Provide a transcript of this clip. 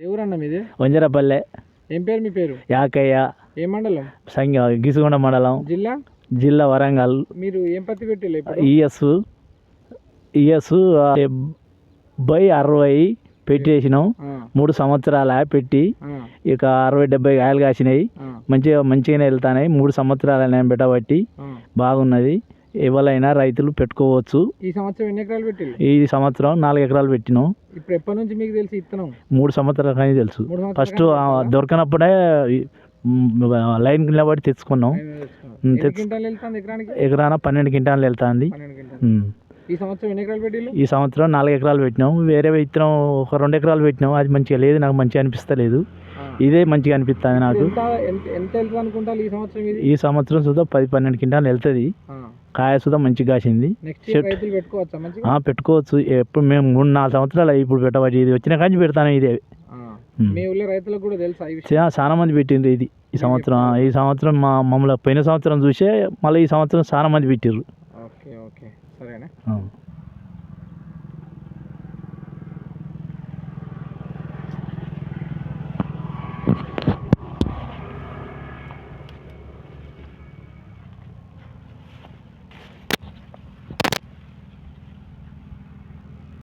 ఎవరన్నా మీది? వంజరపల్లె. ఏం పేరు మీ పేరు? యాకయ్య. ఏ మండలం? సంగ గిసుగొండ మండలం. జిల్లా? జిల్లా వరంగల్. మీరు ఏం పత్తి ఇప్పుడు? ఈఎస్ ఈఎస్ డెబ్బై అరవై పెట్టేసినాం. మూడు సంవత్సరాల పెట్టి ఇక అరవై డెబ్బై కాయలు కాసినాయి. మంచిగా మంచిగానే వెళ్తాయి మూడు సంవత్సరాల నేను పెట్టబట్టి. బాగున్నది. ఎవరైనా రైతులు పెట్టుకోవచ్చు. ఈ సంవత్సరం ఎన్ని ఎకరాలు ఈ సంవత్సరం నాలుగు ఎకరాలు పెట్టినాం. ఇప్పుడు ఎప్పటి నుంచి మీకు తెలిసి ఇత్తనం? మూడు సంవత్సరాల కానీ తెలుసు ఫస్ట్? దొరకనప్పుడే లైన్ నిలబడి తెచ్చుకున్నాం. ఎకరాన పన్నెండు క్వింటాలు వెళ్తుంది. ఈ సంవత్సరం ఈ సంవత్సరం నాలుగు ఎకరాలు పెట్టినాం. వేరే విత్తనం ఒక రెండు ఎకరాలు పెట్టినాం. అది మంచిగా లేదు. నాకు మంచిగా అనిపిస్తలేదు. ఇదే మంచిగా అనిపిస్తుంది నాకు. ఈ సంవత్సరం ఇది? ఈ సంవత్సరం సుధా పది పన్నెండు క్వింటాలు వెళ్తుంది. కాయ సుధా మంచిగా కాసింది. చెట్టు. పెట్టుకోవచ్చా ఎప్పుడు మేము మూడు నాలుగు సంవత్సరాలు ఇప్పుడు పెట్టవచ్చు ఇది వచ్చిన కానీ పెడతాను ఇదే. రైతులకు కూడా తెలుసా చాలా మంది పెట్టిండ్రు ఇది. ఈ సంవత్సరం ఈ సంవత్సరం మా మమ్మల్ని పోయిన సంవత్సరం చూసే మళ్ళీ ఈ సంవత్సరం చాలా మంది పెట్టిర్రు. Okay okay. సరేనా.